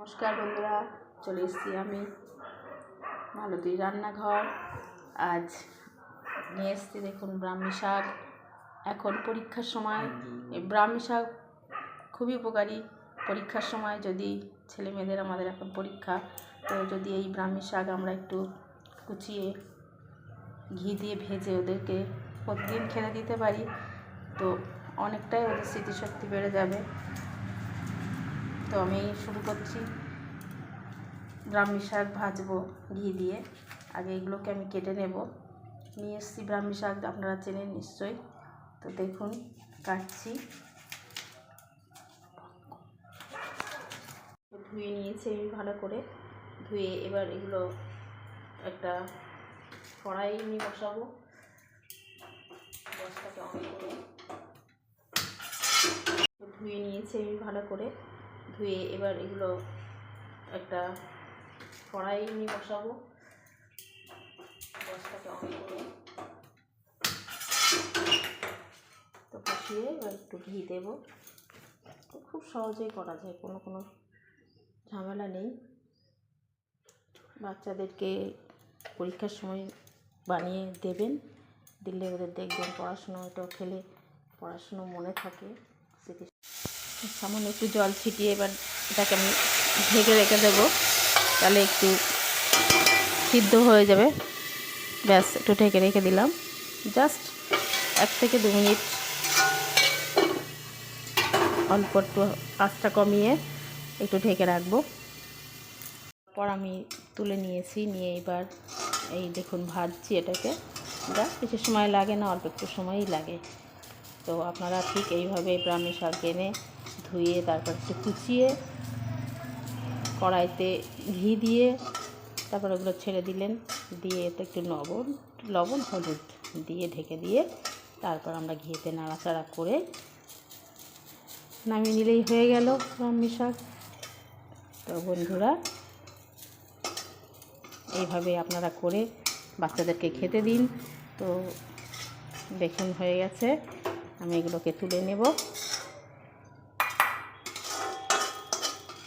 নমস্কার বন্ধুরা, চলে এসেছি আমি মালতী রান্নাঘর। আজ নিয়ে এসেছি দেখুন ব্রাহ্মী শাক। এখন পরীক্ষার সময়। ব্রাহ্মী শাক খুবই উপকারী পরীক্ষার সময়। যদি ছেলে মেয়েদের আমাদের এখন পরীক্ষা, তো যদি এই ব্রাহ্মী শাক আমরা একটু কুচিয়ে, ঘি দিয়ে ভেজে ওদেরকে প্রতিদিন খেতে দিতে পারি, তো অনেকটাই ওদের স্মৃতিশক্তি বেড়ে যাবে। তো আমি শুরু করছি। ব্রাহ্মী শাক ভাজবো ঘি দিয়ে। আগে এগুলোকে আমি কেটে নেব। নিয়ে এসেছি ব্রাহ্মী শাক, আপনারা চেনেন নিশ্চয়ই। তো দেখুন, কাটছি। ধুয়ে নিয়েছি আমি ভালো করে। ধুয়ে এবার এগুলো একটা কড়াই নিয়ে বসাবো। গ্যাসটাকে অন করে। ধুয়ে নিয়েছি আমি ভালো করে। ধুয়ে এবার এগুলো একটা কড়াই নিয়ে বসাবো। অন করে। তো বসিয়ে এবার একটু ঘি দেবো। তো খুব সহজেই করা যায়, কোনো কোনো ঝামেলা নেই। বাচ্চাদেরকে পরীক্ষার সময় বানিয়ে দেবেন, দিলে ওদের দেখবেন পড়াশুনো পড়াশুনোটাও খেলে পড়াশুনো মনে থাকে। স্মৃতি সামান্য একটু জল ছিটিয়ে এবার এটাকে আমি ঢেকে রেখে দেবো। তাহলে একটু সিদ্ধ হয়ে যাবে। ব্যাস, একটু ঢেকে রেখে দিলাম। জাস্ট এক থেকে দু মিনিট অল্প একটু আঁচটা কমিয়ে একটু ঢেকে রাখব। পর আমি তুলে নিয়েছি, নিয়ে এবার এই দেখুন ভাজছি এটাকে। যা কিছু সময় লাগে না, অল্প একটু সময়ই লাগে। তো আপনারা ঠিক এইভাবে ব্রাহ্মী শাক এনে ধুয়ে তারপর একটু কুচিয়ে কড়াইতে ঘি দিয়ে তারপর ওগুলো ছেড়ে দিলেন। দিয়ে এতে একটু লবণ লবণ, হলুদ দিয়ে ঢেকে দিয়ে তারপর আমরা ঘিতে নাড়াচাড়া করে নামিয়ে নিলেই হয়ে গেল ব্রাহ্মী শাক তো বন্ধুরা, এইভাবে আপনারা করে বাচ্চাদেরকে খেতে দিন। তো দেখুন, হয়ে গেছে। আমি এগুলোকে তুলে নেব।